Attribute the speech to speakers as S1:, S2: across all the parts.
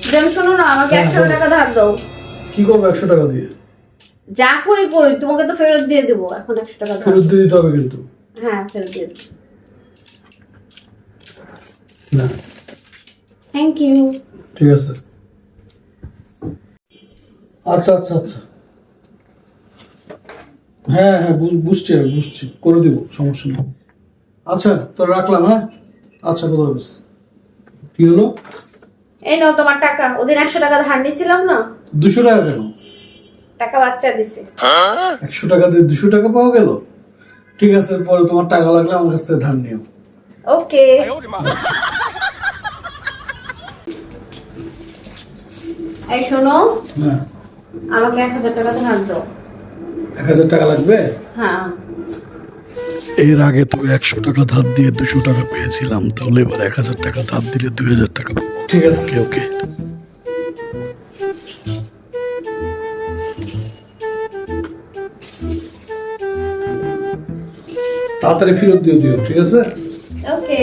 S1: যেমন শোনো না আমাকে
S2: হ্যাঁ,
S1: একশো টাকা ধার দাও।
S2: কি করব একশো টাকা দিয়ে?
S1: যা করি করি তোমাকে তো ফেরত দিয়ে দেবো এখন একশো টাকা
S2: ফেরত দিয়ে দিতে হবে কিন্তু।
S1: হ্যাঁ ফেরত দিয়ে দেবো।
S2: না।
S1: থ্যাংক ইউ
S2: ঠিক আছে। আচ্ছা আচ্ছা আচ্ছা। হ্যাঁ হ্যাঁ বুঝ- বুঝছি আমি বুঝছি। করে দিব সমস্যা নেই। আচ্ছা তো রাখলাম হ্যাঁ? আচ্ছা হাফেজ। কি হলো?
S1: এই নাও তোমার টাকা। ওদিন একশো টাকা ধার নিয়েছিলাম না?
S2: দুশো টাকা কেন?
S1: টাকা বাচ্চা দিছে।
S2: একশো টাকা দিয়ে দুশো টাকা পাওয়া গেল? ঠিক আছে পরে তোমার টাকা লাগলে আমার কাছ থেকে ধার নিও।
S1: ওকে। এই শোনো
S2: হ্যাঁ।
S1: আমাকে এক হাজার টাকা ধার দাও।
S2: এক হাজার টাকা লাগবে?
S1: হ্যাঁ।
S2: এর আগে তো একশো টাকা ধার দিয়ে দুশো টাকা পেয়েছিলাম তাহলে এবার এক হাজার টাকা ধার দিলে দুই হাজার টাকা ঠিক আছে। ওকে তাড়াতাড়ি ফেরত দিয়ে দিও ঠিক আছে?
S1: ওকে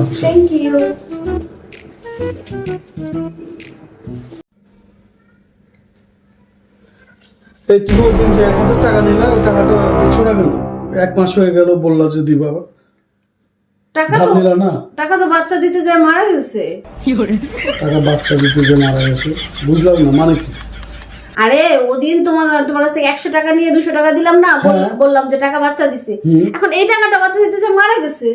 S2: আচ্ছা।
S1: থ্যাংক ইউ
S2: এই তুমি ওই দিন যে এক হাজার টাকা নিলে ওই টাকাটা দিচ্ছ না কেন? এক মাস হয়ে গেল বললা যে দিবা।
S1: টাকা তো
S2: না?
S1: টাকা তো বাচ্চা দিতে যায় মারা গেছে।
S2: টাকা বাচ্চা দিতে যায় মারা গেছে বুঝলাম না মানে কি?
S1: আরে ওদিন তোমার তোমার কাছ থেকে একশো টাকা নিয়ে দুশো টাকা দিলাম না
S2: হ্যাঁ।
S1: বললাম যে টাকা বাচ্চা দিছে। এখন এই টাকাটা বাচ্চা দিতে যায় মারা গেছে।